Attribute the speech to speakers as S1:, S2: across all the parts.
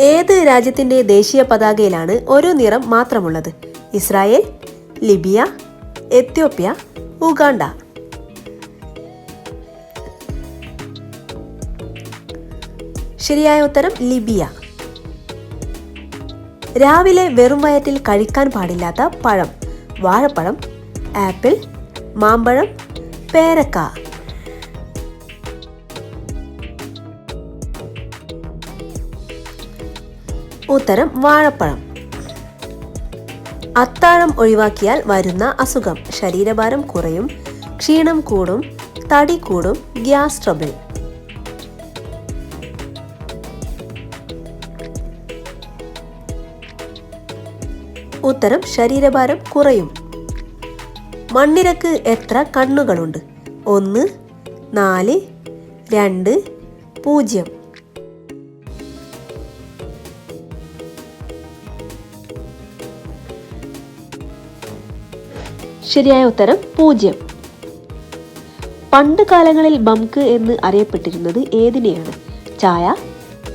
S1: ഏത് രാജ്യത്തിന്റെ ദേശീയ പതാകയിലാണ് ഒരു നിറം മാത്രമുള്ളത്? Israel Libya Ethiopia Uganda. ശരിയായ ഉത്തരം ലിബിയ. രാവിലെ വെറും വയറ്റിൽ കഴിക്കാൻ പാടില്ലാത്ത പഴം. വാഴപ്പഴം ആപ്പിൾ മാമ്പഴം പേരക്ക. ഉത്തരം വാഴപ്പഴം. അത്താഴം ഒഴിവാക്കിയാൽ വരുന്ന അസുഖം. ശരീരഭാരം കുറയും ക്ഷീണം കൂടും തടി കൂടും ഗ്യാസ് ട്രബിൾ. ഉത്തരം ശരീരഭാരം കുറയും. മണ്ണിരക്ക് എത്ര കണ്ണുകളുണ്ട്? ഒന്ന് നാല് രണ്ട് പൂജ്യം. ശരിയായ ഉത്തരം പൂജ്യം. പണ്ട് കാലങ്ങളിൽ ബംക്ക് എന്ന് അറിയപ്പെട്ടിരുന്നത് ഏതിനെയാണ്? ചായ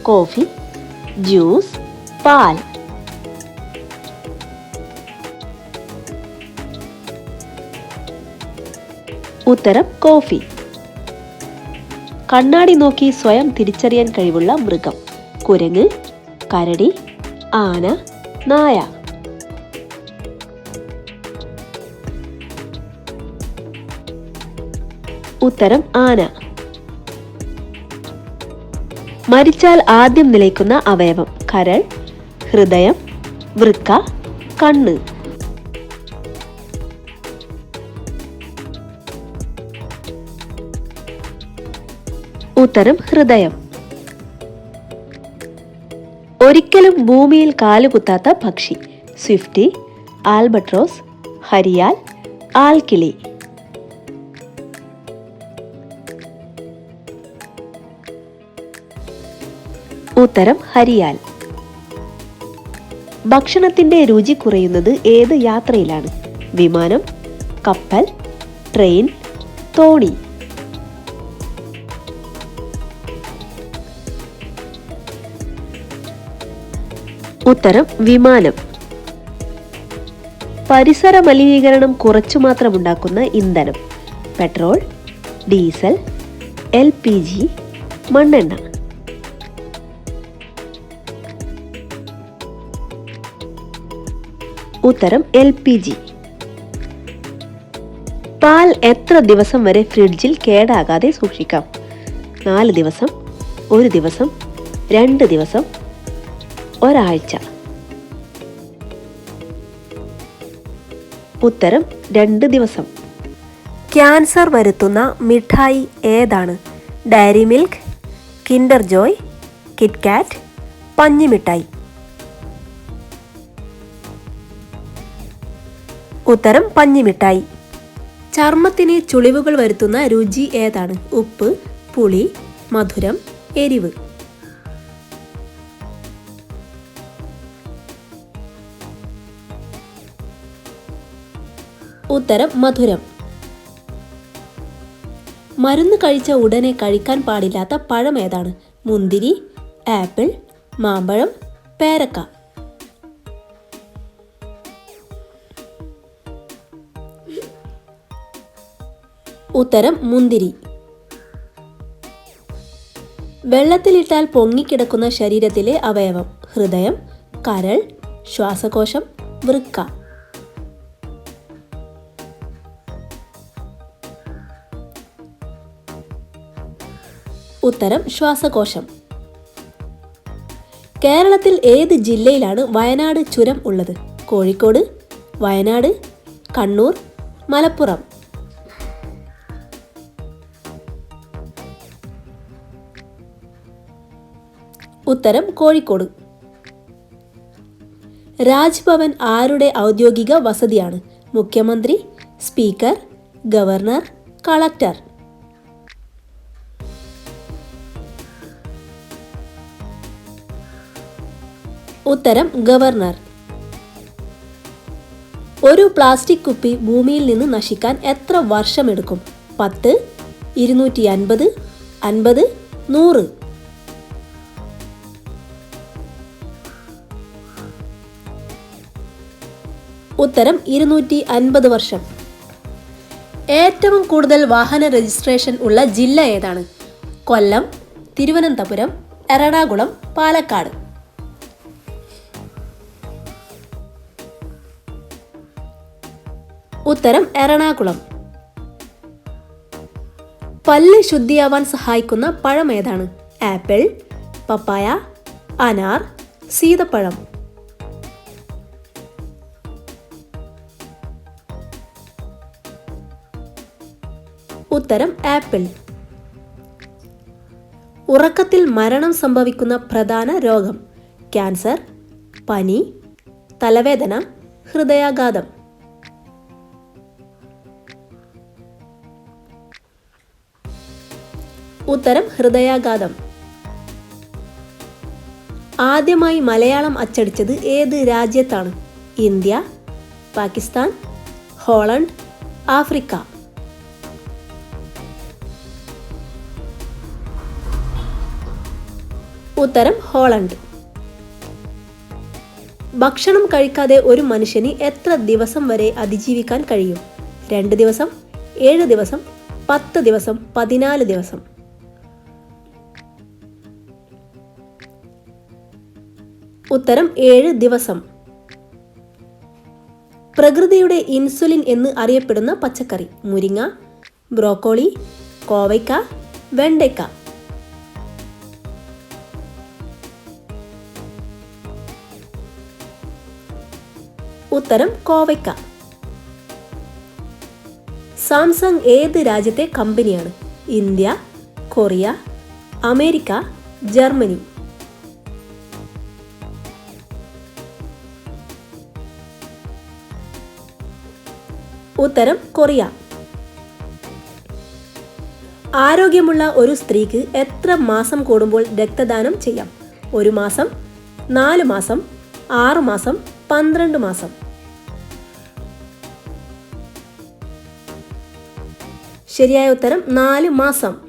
S1: കോഫി ജ്യൂസ് പാൽ. ഉത്തരം കോഫി. കണ്ണാടി നോക്കി സ്വയം തിരിച്ചറിയാൻ കഴിവുള്ള മൃഗം. കുരങ്ങ് കരടി ആന നായ. ഉത്തരം ആന. മരിച്ചാൽ ആദ്യം നിലയ്ക്കുന്ന അവയവം കരൾ ഹൃദയം വൃക്ക കണ്ണ്. ഉത്തരം ഹൃദയം. ഒരിക്കലും ഭൂമിയിൽ കാലുകുത്താത്ത പക്ഷി സ്വിഫ്റ്റി ആൽബട്രോസ് ഹരിയാൽ ആൽക്കിളി. ഉത്തരം ഹരിയാൽ. ഭക്ഷണത്തിന്റെ രുചി കുറയുന്നത് ഏത് യാത്രയിലാണ്? വിമാനം കപ്പൽ ട്രെയിൻ തോണി. ഉത്തരം വിമാനം. പരിസര മലിനീകരണം കുറച്ചു മാത്രം ഉണ്ടാക്കുന്ന ഇന്ധനം. Petrol diesel L P G മണ്ണെണ്ണ. ഉത്തരം എൽ പി ജി. പാൽ എത്ര ദിവസം വരെ ഫ്രിഡ്ജിൽ കേടാകാതെ സൂക്ഷിക്കാം? നാല് ദിവസം ഒരു ദിവസം രണ്ട് ദിവസം ഒരാഴ്ച. ഉത്തരം രണ്ട് ദിവസം. ക്യാൻസർ വരുത്തുന്ന മിഠായി ഏതാണ്? Dairy Milk Kinder Joy KitKat പഞ്ഞിമിഠായി. ഉത്തരം പഞ്ഞിമിഠായി. ചർമ്മത്തിന് ചുളിവുകൾ വരുത്തുന്ന രുചി ഏതാണ്? ഉപ്പ് പുളി മധുരം എരിവ്. ഉത്തരം മധുരം. മരുന്ന് കഴിച്ച ഉടനെ കഴിക്കാൻ പാടില്ലാത്ത പഴം ഏതാണ്? മുന്തിരി ആപ്പിൾ മാമ്പഴം പേരക്ക. ഉത്തരം മുന്തിരി. വെള്ളത്തിലിട്ടാൽ പൊങ്ങിക്കിടക്കുന്ന ശരീരത്തിലെ അവയവം. ഹൃദയം കരൾ ശ്വാസകോശം വൃക്ക. ഉത്തരം ശ്വാസകോശം. കേരളത്തിൽ ഏത് ജില്ലയിലാണ് വയനാട് ചുരം ഉള്ളത്? കോഴിക്കോട് വയനാട് കണ്ണൂർ മലപ്പുറം. ഉത്തരം കോഴിക്കോട്. രാജ്ഭവൻ ആരുടെ ഔദ്യോഗിക വസതിയാണ്? മുഖ്യമന്ത്രി സ്പീക്കർ ഗവർണർ കളക്ടർ. ഉത്തരം ഗവർണർ. ഒരു പ്ലാസ്റ്റിക് കുപ്പി ഭൂമിയിൽ നിന്ന് നശിക്കാൻ എത്ര വർഷമെടുക്കും? പത്ത് ഇരുന്നൂറ്റി അൻപത് അൻപത് നൂറ്.
S2: ഉത്തരം ഇരുന്നൂറ്റി അൻപത് വർഷം. ഏറ്റവും കൂടുതൽ വാഹന രജിസ്ട്രേഷൻ ഉള്ള ജില്ല ഏതാണ്? കൊല്ലം തിരുവനന്തപുരം എറണാകുളം പാലക്കാട്. ഉത്തരം എറണാകുളം. പല്ല് ശുദ്ധിയാവാൻ സഹായിക്കുന്ന പഴം ഏതാണ്? ആപ്പിൾ പപ്പായ അനാർ സീതപ്പഴം. ഉത്തരം ആപ്പിൾ. ഉറക്കത്തിൽ മരണം സംഭവിക്കുന്ന പ്രധാന രോഗം. ക്യാൻസർ പനി തലവേദന ഹൃദയാഘാതം. ഉത്തരം ഹൃദയാഘാതം. ആദ്യമായി മലയാളം അച്ചടിച്ചത് ഏത് രാജ്യത്താണ്? India Pakistan Holland Africa. ഉത്തരം ഹോളണ്ട്. ഭക്ഷണം കഴിക്കാതെ ഒരു മനുഷ്യന് എത്ര ദിവസം വരെ അതിജീവിക്കാൻ കഴിയും? രണ്ട് ദിവസം ഏഴ് ദിവസം പത്ത് ദിവസം പതിനാല് ദിവസം. ഉത്തരം ഏഴ് ദിവസം. പ്രകൃതിയുടെ ഇൻസുലിൻ എന്ന് അറിയപ്പെടുന്ന പച്ചക്കറി മുരിങ്ങ ബ്രോക്കോളി കോവയ്ക്ക വെണ്ടയ്ക്ക. ഉത്തരം കോവയ്ക്ക. സാംസങ് ഏത് രാജ്യത്തെ കമ്പനിയാണ്? India Korea America Germany. ഉത്തരം കൊറിയ. ആരോഗ്യമുള്ള ഒരു സ്ത്രീക്ക് എത്ര മാസം കൂടുമ്പോൾ രക്തദാനം ചെയ്യാം? ഒരു മാസം നാല് മാസം ആറ് മാസം പന്ത്രണ്ട് മാസം. ശരിയായ ഉത്തരം നാല് മാസം.